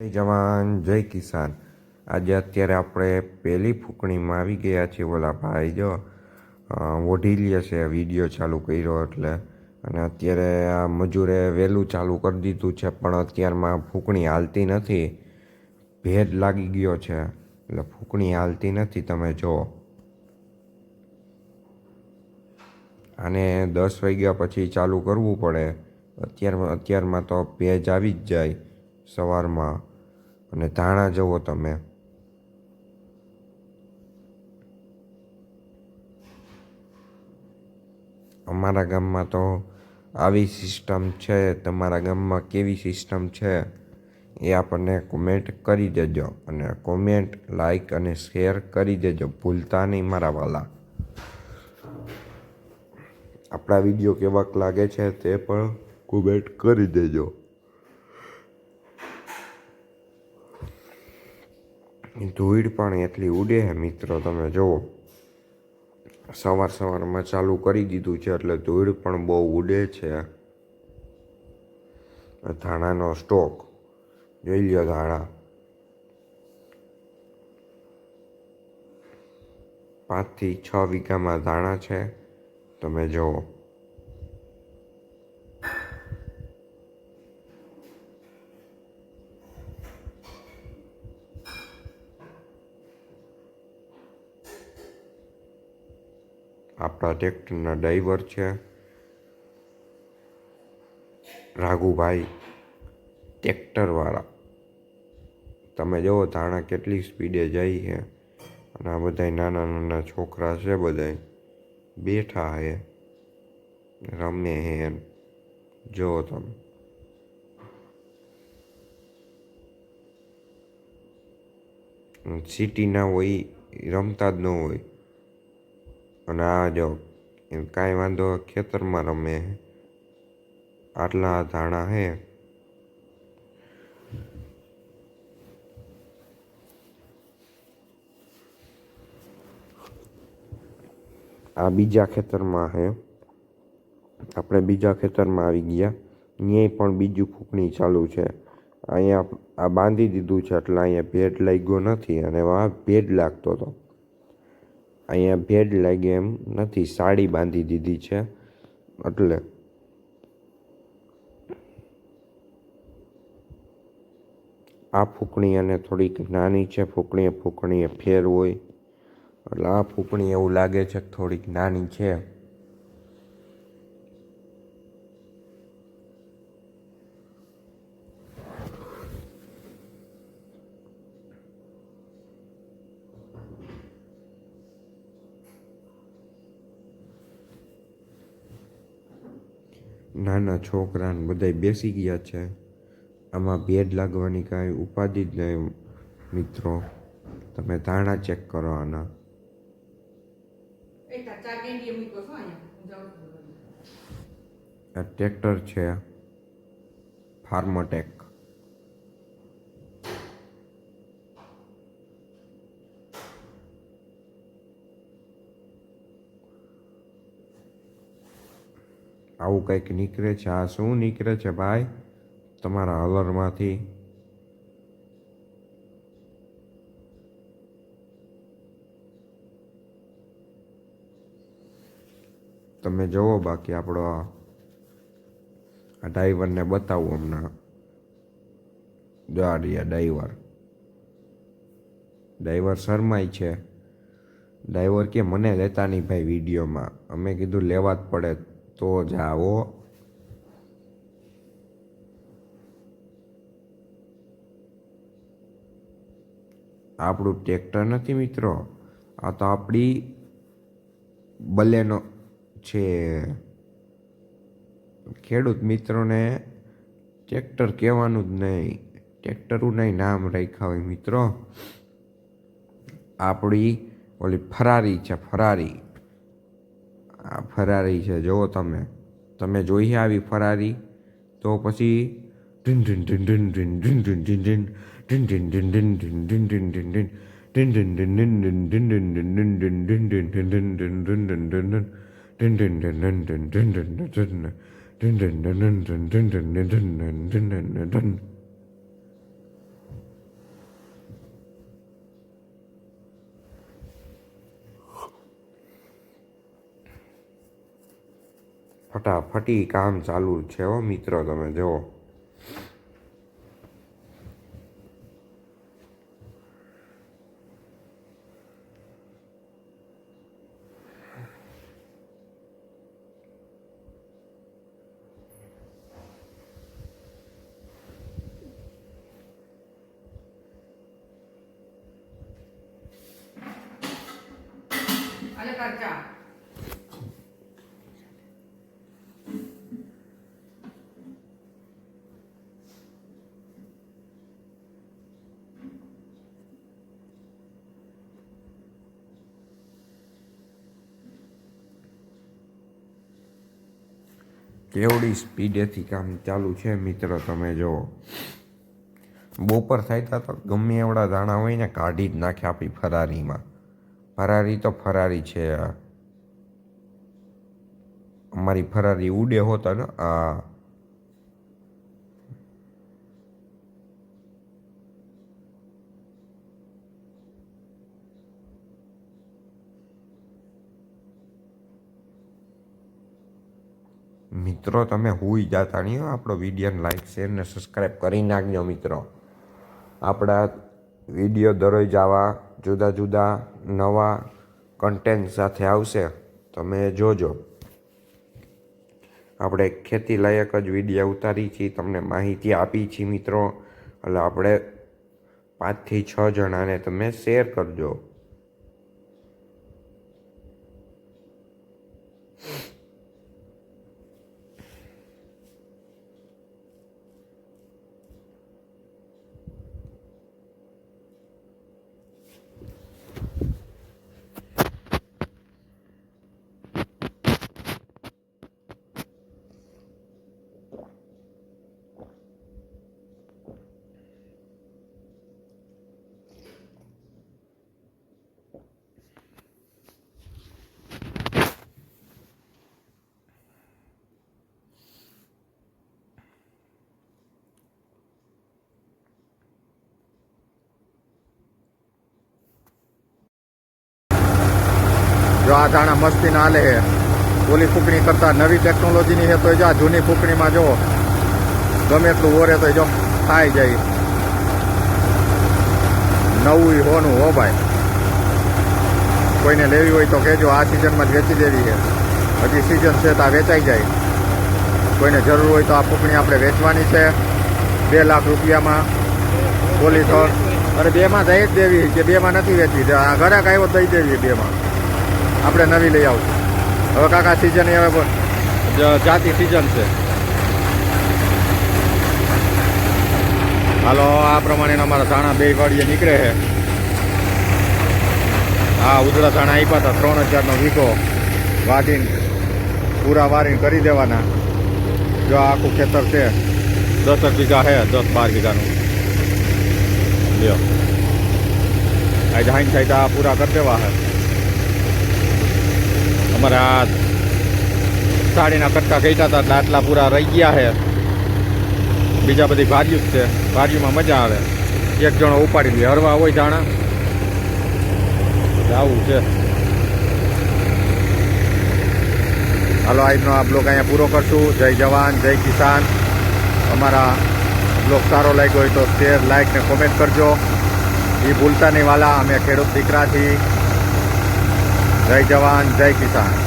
જય જવાન, જય કિસાન. આજે અત્યારે આપણે પહેલી ફૂંકણીમાં આવી ગયા છીએ ઓલા ભાઈ જો ઓઢી લે છે, વીડિયો ચાલુ કર્યો એટલે. અને અત્યારે આ મજૂરે વહેલું ચાલુ કરી દીધું છે, પણ અત્યારમાં ફૂંકણી હાલતી નથી. ભેદ લાગી ગયો છે, એટલે ફૂંકણી હાલતી નથી. તમે જુઓ આને દસ વાગ્યા પછી ચાલુ કરવું પડે. અત્યારમાં અત્યારમાં તો ભેજ આવી જ જાય. સવારમાં અને ધાણા જુઓ તમે. અમારા ગામમાં તો આવી સિસ્ટમ છે, તમારા ગામમાં કેવી સિસ્ટમ છે એ આપણને કોમેન્ટ કરી દેજો અને કોમેન્ટ, લાઈક અને શેર કરી દેજો. ભૂલતા નહીં મારા વાલા. આપણા વીડિયો કેવાક લાગે છે તે પણ કોમેન્ટ કરી દેજો. ધૂળ પણ એટલી ઉડે છે મિત્રો, તમે જુઓ. સવાર સવારમાં ચાલુ કરી દીધું છે એટલે ધૂળ પણ બહુ ઉડે છે. ધાણાનો સ્ટોક, જોઈ લ્યો ધાણા. પાંચથી છ વીઘામાં ધાણા છે, તમે જુઓ. આપણા ટ્રેક્ટરના ડ્રાઈવર છે. રાઘુભાઈ ટ્રેક્ટરવાળા. તમે જુઓ ધાણા કેટલી સ્પીડે જાય છે. અને આ બધા નાના નાના છોકરા છે બધા બેઠા છે. રમે હે જુઓ તમે. સિટીના હોય, રમતા જ ન હોય. અને આ જો કાંઈ વાંધો ખેતરમાં રમે આટલા ધાણા હે. આ બીજા ખેતરમાં હે. આપણે બીજા ખેતરમાં આવી ગયા. ન્યાય પણ બીજું ફૂંકણી ચાલુ છે. અહીંયા આ બાંધી દીધું છે, એટલે અહીંયા ભેડ લાગ્યો નથી અને આ ભેડ લાગતો હતો. અહીંયા ભેડ લાગે એમ નથી. સાડી બાંધી દીધી છે. એટલે આ ફૂંકણી અને થોડીક નાની છે. ફૂંકણીએ ફૂંકણીએ ફેર હોય એટલે આ ફૂંકણી એવું લાગે છે કે થોડીક નાની છે. નાના છોકરાને બધાય બેસી ગયા છે. આમાં ભેદ લાગવાની કાંઈ ઉપાધિ જ નહીં મિત્રો. તમે ધાણા ચેક કરો આના. આ ટ્રેક્ટર છે. ફાર્મટેક. આવું કંઈક નીકળે છે? આ શું નીકળે છે ભાઈ? તમારા હલરમાંથી. તમે જુઓ બાકી આપણો આ ડ્રાઈવરને બતાવું હમણાં. જો ડ્રાઈવર. ડ્રાઈવર શરમાય છે. ડ્રાઈવર કે મને લેતા નહીં ભાઈ વિડીયોમાં. અમે કીધું લેવા જ પડે. તો જ આવો આપણું ટ્રેક્ટર નથી મિત્રો. આ તો આપણી બલેનો છે. ખેડૂત મિત્રોને ટ્રેક્ટર કહેવાનું જ નહીં. ટ્રેક્ટરું નહીં નામ રાખ્યા હોય મિત્રો. આપણી ઓલી ફરારી છે, ફરારી. આ ફરારી છે જુઓ તમે તમે જોઈ આવી ફરારી તો પછી ફટાફટી કામ ચાલુ છે હો મિત્રો તમે જુઓ અને કરચા કેવડી સ્પીડેથી કામ ચાલુ છે મિત્ર તમે જુઓ બપોર થાય તો ગમે એવડા દાણા હોય ને કાઢી જ નાખે આપી ફરારીમાં. ફરારી તો ફરારી છે અમારી ફરારી ઉડે હોતા ને આ મિત્રો, તમે હુઈ જાતા નહીં આપણો વિડીયોને લાઈક શેર ને સબસ્ક્રાઈબ કરી નાખજો મિત્રો. આપણા વીડિયો દરરોજ આવા જુદા જુદા નવા કન્ટેન્ટ સાથે આવશે. તમે જોજો. આપણે ખેતી લાયક જ વીડિયો ઉતારી છીએ તમને માહિતી આપી છીએ મિત્રો. એટલે આપણે પાંચથી છ જણાને તમે શેર કરજો. જો આ ધાણા મસ્તી ના હાલે છે ઓલી ફૂકણી કરતા નવી ટેકનોલોજીની છે તો જો આ જૂની ફૂકણીમાં જો. ગમે એટલું ઓરે તો જો, થાય જાય. નવું હોનું હો ભાઈ. કોઈને લેવી હોય તો કહેજો, આ સિઝનમાં જ વેચી દેવી છે હજી સિઝન છે તો આ વેચાઈ જાય. કોઈને જરૂર હોય તો આ ફૂકણી આપણે વેચવાની છે. બે લાખ રૂપિયામાં. પોલીથોન અને બેમાં દઈ જ દેવી કે બેમાં નથી વેચવી. આ ઘરાક આવ્યો દઈ દેવી બેમાં. આપણે નવી લઈ આવશું. હવે કાકા સિઝન હવે પણ જ- જાતિ સિઝન છે. હાલો, આ પ્રમાણે અમારા ધાણા બે વાડીએ નીકળે છે. હા ઉદળા ધાણા આપ્યા હતા, ત્રણ હજારનો વીઘો. વાઢીને, પૂરા વારીને કરી દેવાના. જો આખું ખેતર છે દસ એક વીઘા છે, દસ બાર વીઘાનું. લ્યો. આજે હાઈન થાય તો આ પૂરા કરી દેવા છે. અમારા સાડીના કટકા કહેતા હતા આટલા પૂરા રહી ગયા છે. બીજા બધી ભાર્યું જ છે. ભાર્યુંમાં મજા આવે. એક જણો ઉપાડી લે, હરવા હોય જાણા. આવું છે. હાલો, આજનો આ બ્લોગ અહીંયા પૂરો કરશું. જય જવાન, જય કિસાન. અમારા બ્લોગ સારો લાગ્યો હોય તો શેર લાઇક ને કોમેન્ટ કરજો. એ ભૂલતા નહીં વાલા, અમે ખેડૂત દીકરાથી જય જવાન જય કિસાન.